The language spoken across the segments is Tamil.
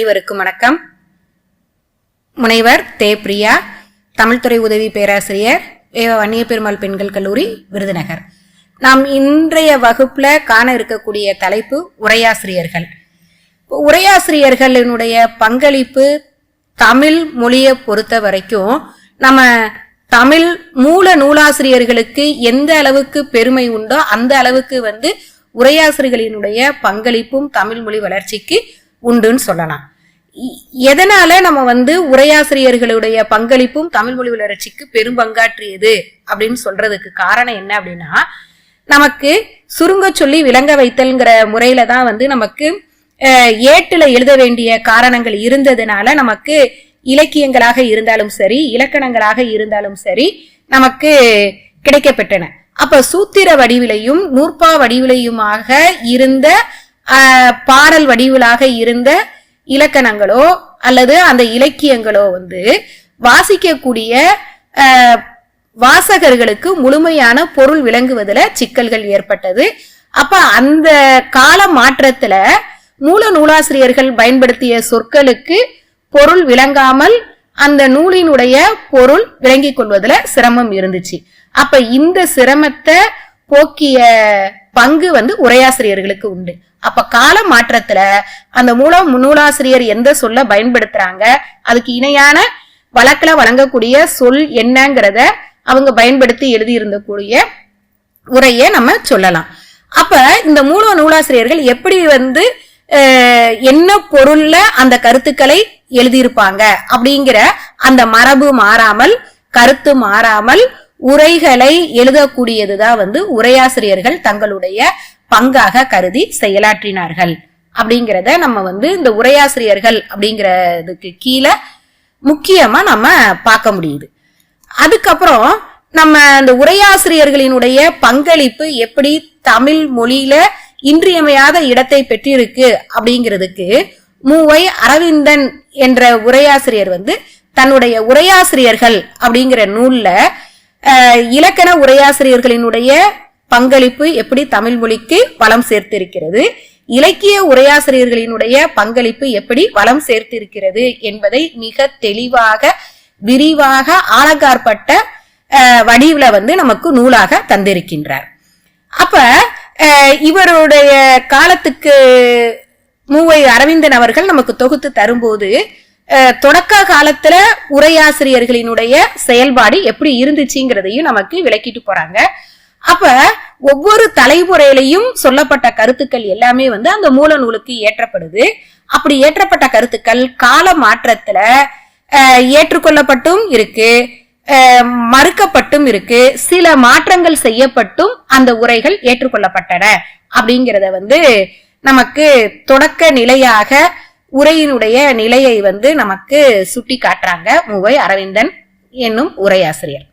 அனைவருக்கும் வணக்கம். முனைவர் தே பிரியா தமிழ்துறை உதவி பேராசிரியர் வேவ வன்னிய பெருமாள் பெண்கள் கல்லூரி விருதுநகர். நாம் இன்றைய வகுப்புல காண இருக்கக்கூடிய தலைப்பு உரையாசிரியர்கள். உரையாசிரியர்களினுடைய பங்களிப்பு தமிழ் மொழியை பொறுத்த வரைக்கும் நம்ம தமிழ் மூல நூலாசிரியர்களுக்கு எந்த அளவுக்கு பெருமை உண்டோ அந்த அளவுக்கு வந்து உரையாசிரியர்களினுடைய பங்களிப்பும் தமிழ் மொழி வளர்ச்சிக்கு உண்டுன்னு சொல்லலாம். எதனால நம்ம வந்து உரையாசிரியர்களுடைய பங்களிப்பும் தமிழ் மொழி வளர்ச்சிக்கு பெரும் பங்காற்றியது அப்படின்னு சொல்றதுக்கு காரணம் என்ன அப்படின்னா நமக்கு சுருங்க சொல்லி விளங்க வைத்தல்ங்கிற முறையில தான் வந்து நமக்கு ஏட்டுல எழுத வேண்டிய காரணங்கள் இருந்ததுனால நமக்கு இலக்கியங்களாக இருந்தாலும் சரி இலக்கணங்களாக இருந்தாலும் சரி நமக்கு கிடைக்கப்பெற்றன அப்ப சூத்திர வடிவிலையும் நூற்பா வடிவிலையுமாக இருந்த பாடல் வடிவிலாக இருந்த இலக்கணங்களோ அல்லது அந்த இலக்கியங்களோ வந்து வாசிக்கக்கூடிய வாசகர்களுக்கு முழுமையான பொருள் விளங்குவதில் சிக்கல்கள் ஏற்பட்டது. அப்ப அந்த கால மாற்றத்துல மூல நூலாசிரியர்கள் பயன்படுத்திய சொற்களுக்கு பொருள் விளங்காமல் அந்த நூலினுடைய பொருள் விளங்கிக் கொள்வதில் சிரமம் இருந்துச்சு. அப்ப இந்த சிரமத்தை போக்கிய பங்கு வந்து உரையாசிரியர்களுக்கு உண்டு. அப்ப கால மாற்றத்துல அந்த மூலம் நூலாசிரியர் எந்த சொல்ல பயன்படுத்துறாங்க? அதுக்கு இணையான வழக்கில் வழங்கக்கூடிய சொல் என்னங்கிறத அவங்க பயன்படுத்தி எழுதியிருந்தக்கூடிய உரையை நம்ம சொல்லலாம். அப்ப இந்த மூல நூலாசிரியர்கள் எப்படி வந்து என்ன பொருள்ல அந்த கருத்துக்களை எழுதியிருப்பாங்க? அப்படிங்கிற அந்த மரபு மாறாமல் கருத்து மாறாமல் உரைகளை எழுதக்கூடியதுதான் வந்து உரையாசிரியர்கள் தங்களுடைய பங்காக கருதி செயலாற்றினார்கள். அப்படிங்கிறத நம்ம வந்து இந்த உரையாசிரியர்கள் அப்படிங்கிறதுக்கு கீழே முக்கியமா நம்ம பார்க்க முடியுது. அதுக்கப்புறம் நம்ம அந்த உரையாசிரியர்களினுடைய பங்களிப்பு எப்படி தமிழ் மொழியில இன்றியமையாத இடத்தை பெற்றிருக்கு அப்படிங்கிறதுக்கு மூவை அரவிந்தன் என்ற உரையாசிரியர் வந்து தன்னுடைய உரையாசிரியர்கள் அப்படிங்கிற நூல்ல இலக்கண உரையாசிரியர்களினுடைய பங்களிப்பு எப்படி தமிழ் மொழிக்கு வளம் சேர்த்திருக்கிறது? இலக்கிய உரையாசிரியர்களினுடைய பங்களிப்பு எப்படி வளம் சேர்த்திருக்கிறது என்பதை மிக தெளிவாக விரிவாக ஆழகார்பட்ட வடிவுல வந்து நமக்கு நூலாக தந்திருக்கின்றார். அப்ப இவருடைய காலத்துக்கு மூவை அரவிந்தன் அவர்கள் நமக்கு தொகுத்து தரும்போது தொடக்க காலத்துல உரையாசிரியர்களினுடைய செயல்பாடு எப்படி இருந்துச்சுங்கிறதையும் நமக்கு விளக்கிட்டு போறாங்க. அப்ப ஒவ்வொரு தலைமுறையிலையும் சொல்லப்பட்ட கருத்துக்கள் எல்லாமே வந்து அந்த மூல நூலுக்கு ஏற்றப்படுது. அப்படி ஏற்றப்பட்ட கருத்துக்கள் கால மாற்றத்துல ஏற்றுக்கொள்ளப்பட்டும் இருக்கு. மறுக்கப்பட்டும் இருக்கு. சில மாற்றங்கள் செய்யப்பட்டும் அந்த உரைகள் ஏற்றுக்கொள்ளப்பட்டன. அப்படிங்கிறத வந்து நமக்கு தொடக்க நிலையாக உரையினுடைய நிலையை வந்து நமக்கு சுட்டி காட்டுறாங்க மூவை அரவிந்தன் என்னும் உரையாசிரியர்.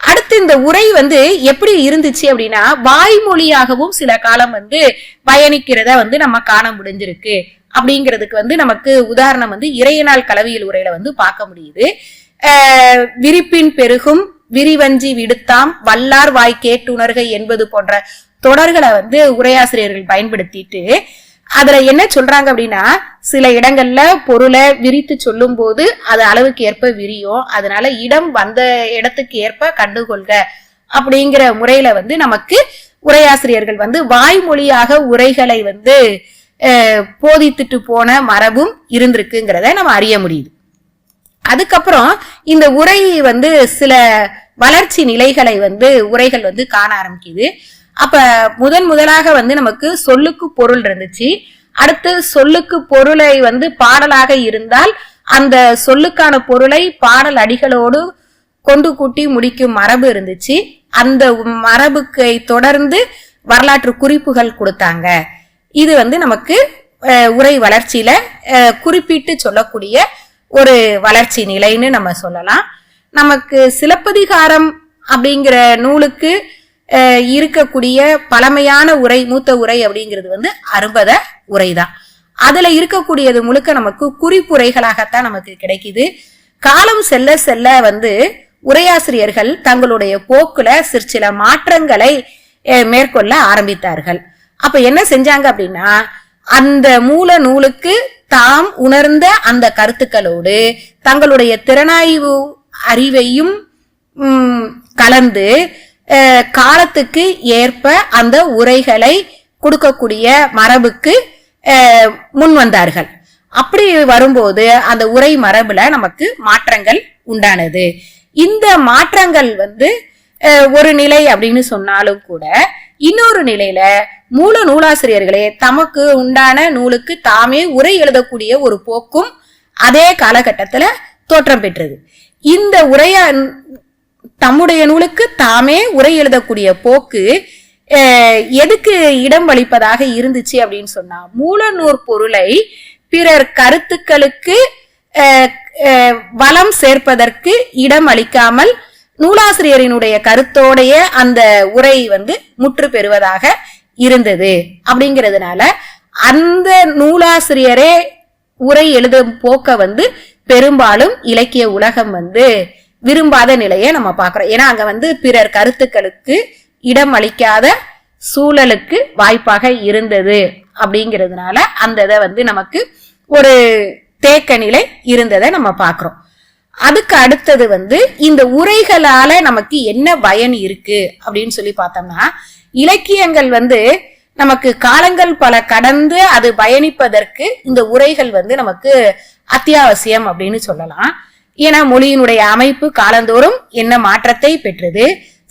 அடுத்து இந்த உரை வந்து எப்படி இருந்துச்சு அப்படின்னா வாய்மொழியாகவும் சில காலம் வந்து பயணிக்கிறத வந்து நம்ம காண முடிஞ்சிருக்கு. அப்படிங்கிறதுக்கு வந்து நமக்கு உதாரணம் வந்து இறையனால் கலவியல் உரையில வந்து பார்க்க முடியுது. விரிப்பின் பெருகும் விரிவஞ்சி விடுத்தாம் வல்லார் வாய் கேட்டுணர்க என்பது போன்ற தொடர்களை வந்து உரையாசிரியர்கள் பயன்படுத்திட்டு அதுல என்ன சொல்றாங்க அப்படின்னா சில இடங்கள்ல பொருளை விரித்து சொல்லும் போது அது அளவுக்கு ஏற்ப விரியும். அதனால இடம் வந்த இடத்துக்கு ஏற்ப கண்டுகொள்க அப்படிங்கிற முறையில வந்து நமக்கு உரையாசிரியர்கள் வந்து வாய்மொழியாக உரைகளை வந்து போதித்துட்டு போன மரபும் இருந்திருக்குங்கிறத நம்ம அறிய முடியுது. அதுக்கப்புறம் இந்த உரை வந்து சில வளர்ச்சி நிலைகளை வந்து உரைகள் வந்து காண ஆரம்பிக்குது. அப்ப முதன் முதலாக வந்து நமக்கு சொல்லுக்கு பொருள் இருந்துச்சு. அடுத்து சொல்லுக்கு பொருளை வந்து பாடலாக இருந்தால் அந்த சொல்லுக்கான பொருளை பாடல் அடிகளோடு கொண்டு கூட்டி முடிக்கும் மரபு இருந்துச்சு. அந்த மரபுக்கை தொடர்ந்து வரலாற்று குறிப்புகள் கொடுத்தாங்க. இது வந்து நமக்கு உரை வளர்ச்சியில குறிப்பிட்டு சொல்லக்கூடிய ஒரு வளர்ச்சி நிலைன்னு நம்ம சொல்லலாம். நமக்கு சிலப்பதிகாரம் அப்படிங்கிற நூலுக்கு இருக்கக்கூடிய பழமையான உரை மூத்த உரை அப்படிங்கிறது வந்து அறுபத உரை தான் அதுல இருக்கக்கூடியது முழுக்க நமக்கு குறிப்புரைகளாகத்தான் நமக்கு கிடைக்குது. காலம் செல்ல செல்ல வந்து உரையாசிரியர்கள் தங்களுடைய போக்குல சிற்சில மாற்றங்களை மேற்கொள்ள ஆரம்பித்தார்கள். அப்ப என்ன செஞ்சாங்க அப்படின்னா அந்த மூல நூலுக்கு தாம் உணர்ந்த அந்த கருத்துக்களோடு தங்களுடைய திறனாய்வு அறிவையும் கலந்து காலத்துக்கு ஏற்ப அந்த உரைகளை கொடுக்கக்கூடிய மரபுக்கு முன் வந்தார்கள். அப்படி வரும்போது அந்த உரை மரபுல நமக்கு மாற்றங்கள் உண்டானது. இந்த மாற்றங்கள் வந்து ஒரு நிலை அப்படின்னு சொன்னாலும் கூட இன்னொரு நிலையில மூல நூலாசிரியர்களே தமக்கு உண்டான நூலுக்கு தாமே உரை எழுதக்கூடிய ஒரு போக்கும் அதே காலகட்டத்துல தோற்றம் பெற்றது. இந்த உரைய தம்முடைய நூலுக்கு தாமே உரை எழுதக்கூடிய போக்கு எதுக்கு இடம் அளிப்பதாக இருந்துச்சு அப்படின்னு சொன்னா மூலநூற் பொருளை பிறர் கருத்துக்களுக்கு வளம் சேர்ப்பதற்கு இடம் அளிக்காமல் நூலாசிரியரினுடைய கருத்தோடைய அந்த உரை வந்து முற்று பெறுவதாக இருந்தது. அப்படிங்கிறதுனால அந்த நூலாசிரியரே உரை எழுதும் போக்க வந்து பெரும்பாலும் இலக்கிய உலகம் வந்து விரும்பாத நிலையை நம்ம பார்க்குறோம். ஏன்னா அங்கே வந்து பிறர் கருத்துக்களுக்கு இடம் அளிக்காத சூழலுக்கு வாய்ப்பாக இருந்தது அப்படிங்கிறதுனால அந்த இதை வந்து நமக்கு ஒரு தேக்க நிலை இருந்ததை நம்ம பார்க்குறோம். அதுக்கு அடுத்தது வந்து இந்த உரைகளால நமக்கு என்ன பயன் இருக்கு அப்படின்னு சொல்லி பார்த்தோம்னா இலக்கியங்கள் வந்து நமக்கு காலங்கள் பல கடந்து அது பயணிப்பதற்கு இந்த உரைகள் வந்து நமக்கு அத்தியாவசியம் அப்படின்னு சொல்லலாம். ஏன்னா மொழியினுடைய அமைப்பு காலந்தோறும் என்ன மாற்றத்தை பெற்றது?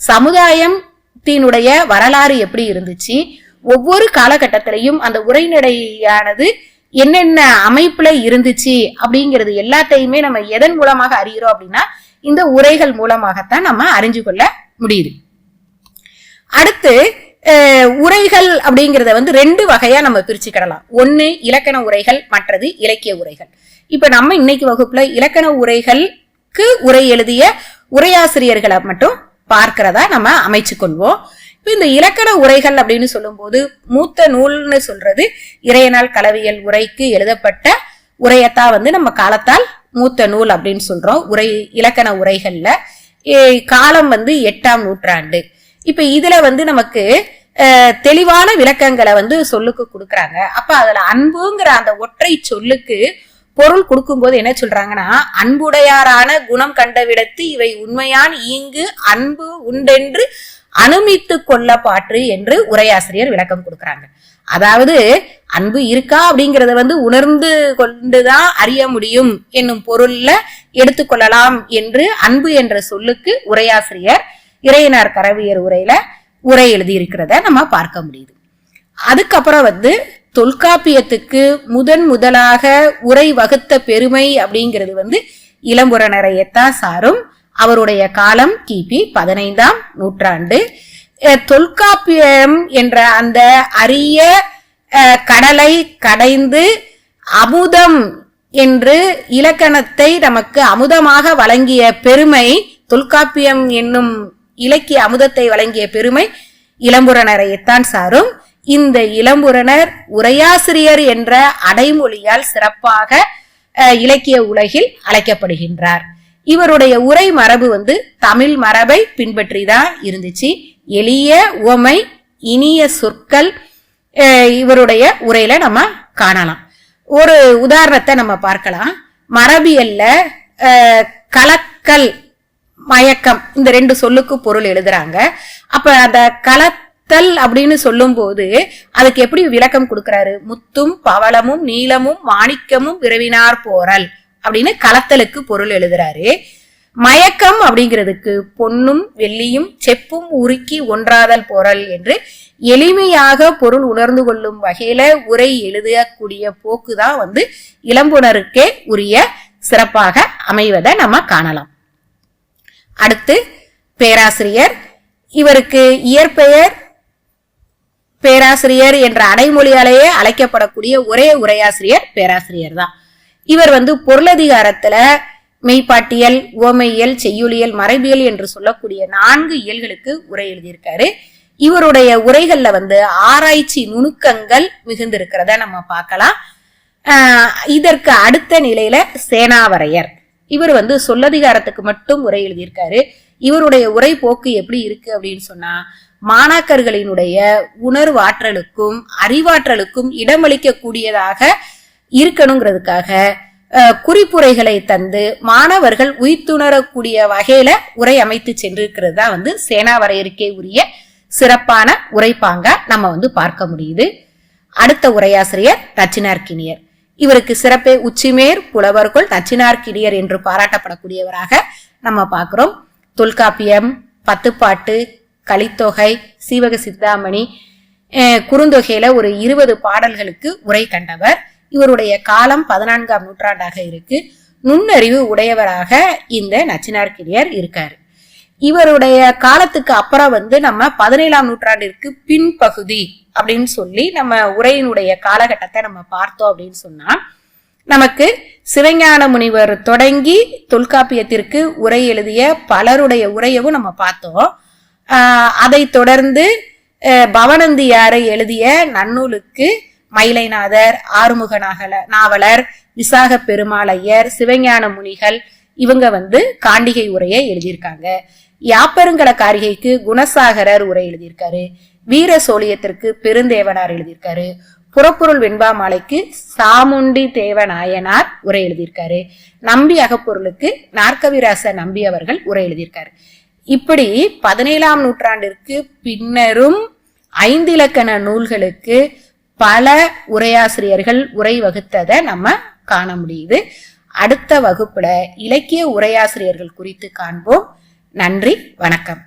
சமுதாயத்தினுடைய வரலாறு எப்படி இருந்துச்சு? ஒவ்வொரு காலகட்டத்திலையும் அந்த உரைநடையானது என்னென்ன அமைப்புல இருந்துச்சு அப்படிங்கிறது எல்லாத்தையுமே நம்ம எதன் மூலமாக அறிகிறோம் அப்படின்னா இந்த உரைகள் மூலமாகத்தான் நம்ம அறிஞ்சு கொள்ள முடியுது. அடுத்து உரைகள் அப்படிங்கிறத வந்து ரெண்டு வகையா நம்ம பிரிச்சுக்கிடலாம். ஒன்று இலக்கண உரைகள் மற்றது இலக்கிய உரைகள். இப்ப நம்ம இன்னைக்கு வகுப்புல இலக்கண உரைகளுக்கு உரை எழுதிய உரையாசிரியர்களை மட்டும் பார்க்கிறதா நம்ம அமைச்சு கொள்வோம். இந்த இலக்கண உரைகள் அப்படின்னு சொல்லும்போது மூத்த நூல்னு சொல்றது இறையனால் கலவியல் உரைக்கு எழுதப்பட்ட உரையத்தான் வந்து நம்ம காலத்தால் மூத்த நூல் அப்படின்னு சொல்றோம். உரை இலக்கண உரைகள்ல. காலம் வந்து எட்டாம் நூற்றாண்டு. இப்ப இதுல வந்து நமக்கு தெளிவான விளக்கங்களை வந்து சொல்லுக்கு கொடுக்குறாங்க. அப்ப அதுல அன்புங்கிற அந்த ஒற்றை சொல்லுக்கு பொருள் கொடுக்கும்போது என்ன சொல்றாங்கன்னா அன்புடையாரான குணம் கண்டவிடத்து இவை உண்மையான் ஈங்கு அன்பு உண்டென்று அனுமித்து கொள்ள பாற்று என்று உரையாசிரியர் விளக்கம் கொடுக்குறாங்க. அதாவது அன்பு இருக்கா அப்படிங்கிறத வந்து உணர்ந்து கொண்டுதான் அறிய முடியும் என்னும் பொருள்ல எடுத்துக்கொள்ளலாம் என்று அன்பு என்ற சொல்லுக்கு உரையாசிரியர் இறையனார் கரவியர் உரையில உரை எழுதியிருக்கிறத நம்ம பார்க்க முடியுது. அதுக்கப்புறம் வந்து தொல்காப்பியத்துக்கு முதன் முதலாக உரை வகுத்த பெருமை அப்படிங்கிறது வந்து இளம்புறநரையத்தான் சாரும் அவருடைய காலம் கிபி பதினைந்தாம் நூற்றாண்டு. தொல்காப்பியம் என்ற அந்த அரிய கடலை கடைந்து அமுதம் என்று இலக்கணத்தை நமக்கு அமுதமாக வழங்கிய பெருமை தொல்காப்பியம் என்னும் இலக்கிய அமுதத்தை வழங்கிய பெருமை இளம்புறனரையத்தான் சாரும். இந்த இளம்புறனர் உரையாசிரியர் என்ற அடைமொழியால் சிறப்பாக இலக்கிய உலகில் அழைக்கப்படுகின்றார். இவருடைய உரை மரபு வந்து தமிழ் மரபை பின்பற்றி தான் இருந்துச்சு. எளிய உவமை இனிய சொற்கள் இவருடைய உரையில நம்ம காணலாம். ஒரு உதாரணத்தை நம்ம பார்க்கலாம். மரபியல்ல கலக்கல் மயக்கம். இந்த ரெண்டு சொல்லுக்கு பொருள் எழுதுறாங்க. அப்ப அந்த கலத்தல் அப்படின்னு சொல்லும்போது அதுக்கு எப்படி விளக்கம் கொடுக்கறாரு? முத்தும் பவளமும் நீலமும் மாணிக்கமும் விரவினார் போரல் அப்படின்னு கலத்தலுக்கு பொருள் எழுதுறாரு. மயக்கம் அப்படிங்கிறதுக்கு பொன்னும் வெள்ளியும் செப்பும் உருக்கி ஒன்றாதல் போரல் என்று எளிமையாக பொருள் உணர்ந்து கொள்ளும் வகையில உரை எழுதக்கூடிய போக்குதான் வந்து இளம்புணருக்கே உரிய சிறப்பாக அமைவதை நம்ம காணலாம். அடுத்து பேராசிரியர். இவருக்கு இயற்பெயர் பேராசிரியர் என்ற அடைமொழியாலேயே அழைக்கப்படக்கூடிய ஒரே உரையாசிரியர் பேராசிரியர் தான் இவர் வந்து பொருளதிகாரத்துல மெய்ப்பாட்டியல் ஓமையியல் செய்யுளியல் மரபியல் என்று சொல்லக்கூடிய நான்கு இயல்களுக்கு உரை எழுதியிருக்காரு. இவருடைய உரைகள்ல வந்து ஆராய்ச்சி நுணுக்கங்கள் மிகுந்திருக்கிறத நம்ம பார்க்கலாம். இதற்கு அடுத்த நிலையில சேனாவரையர். இவர் வந்து சொல்லதிகாரத்துக்கு மட்டும் உரை எழுதியிருக்காரு. இவருடைய உரை போக்கு எப்படி இருக்கு அப்படின்னு சொன்னா மாணாக்கர்களினுடைய உணர்வாற்றலுக்கும் அறிவாற்றலுக்கும் இடமளிக்க கூடியதாக இருக்கணுங்கிறதுக்காக குறிப்புரைகளை தந்து மாணவர்கள் உயிர்த்துணரக்கூடிய வகையில உரை அமைத்து சென்றிருக்கிறது தான் வந்து சேனா வரையறுக்கே உரிய சிறப்பான உரைப்பாங்க நம்ம வந்து பார்க்க முடியுது. அடுத்த உரையாசிரியர் நச்சினார்கினியர் இவருக்கு சிறப்பே உச்சிமேர் புலவர்கள் நச்சினார்கிடியர் என்று பாராட்டப்படக்கூடியவராக நம்ம பார்க்கிறோம். தொல்காப்பியம் பத்துப்பாட்டு கலித்தொகை சீவக சித்தாமணி குறுந்தொகையில் குறுந்தொகையில ஒரு இருபது பாடல்களுக்கு உரை கண்டவர். இவருடைய காலம் பதினான்காம் நூற்றாண்டாக இருக்கு. நுண்ணறிவு உடையவராக இந்த நச்சினார்கினியர் இருக்காரு. இவருடைய காலத்துக்கு அப்புறம் வந்து நம்ம பதினேழாம் நூற்றாண்டிற்கு பின்பகுதி அப்படின்னு சொல்லி நம்ம உரையினுடைய காலகட்டத்தை நம்ம பார்த்தோம் அப்படின்னு சொன்னா நமக்கு சிவஞான முனிவர் தொடங்கி தொல்காப்பியத்திற்கு உரை எழுதிய பலருடைய உரையவும் நம்ம பார்த்தோம். அதை தொடர்ந்து பவனந்தியாரை எழுதிய நன்னூலுக்கு மயிலைநாதர் ஆறுமுக நாகல நாவலர் விசாக பெருமாளையர் சிவஞான முனிகள் இவங்க வந்து காண்டிகை உரையை எழுதியிருக்காங்க. யாப்பருங்கல காரிகைக்கு குணசாகரர் உரை எழுதியிருக்காரு. வீர சோழியத்திற்கு பெருந்தேவனார் எழுதியிருக்காரு. புறப்பொருள் வெண்பா மாலைக்கு சாமுண்டி தேவநாயனார் உரை எழுதியிருக்காரு. நம்பி அகப்பொருளுக்கு நாற்கவிராச நம்பி அவர்கள் உரை எழுதியிருக்காரு. இப்படி பதினேழாம் நூற்றாண்டிற்கு பின்னரும் ஐந்திலக்கண நூல்களுக்கு பல உரையாசிரியர்கள் உரை வகுத்ததை நம்ம காண முடியுது. அடுத்த வகுப்புல இலக்கிய உரையாசிரியர்கள் குறித்து காண்போம். நன்றி வணக்கம்.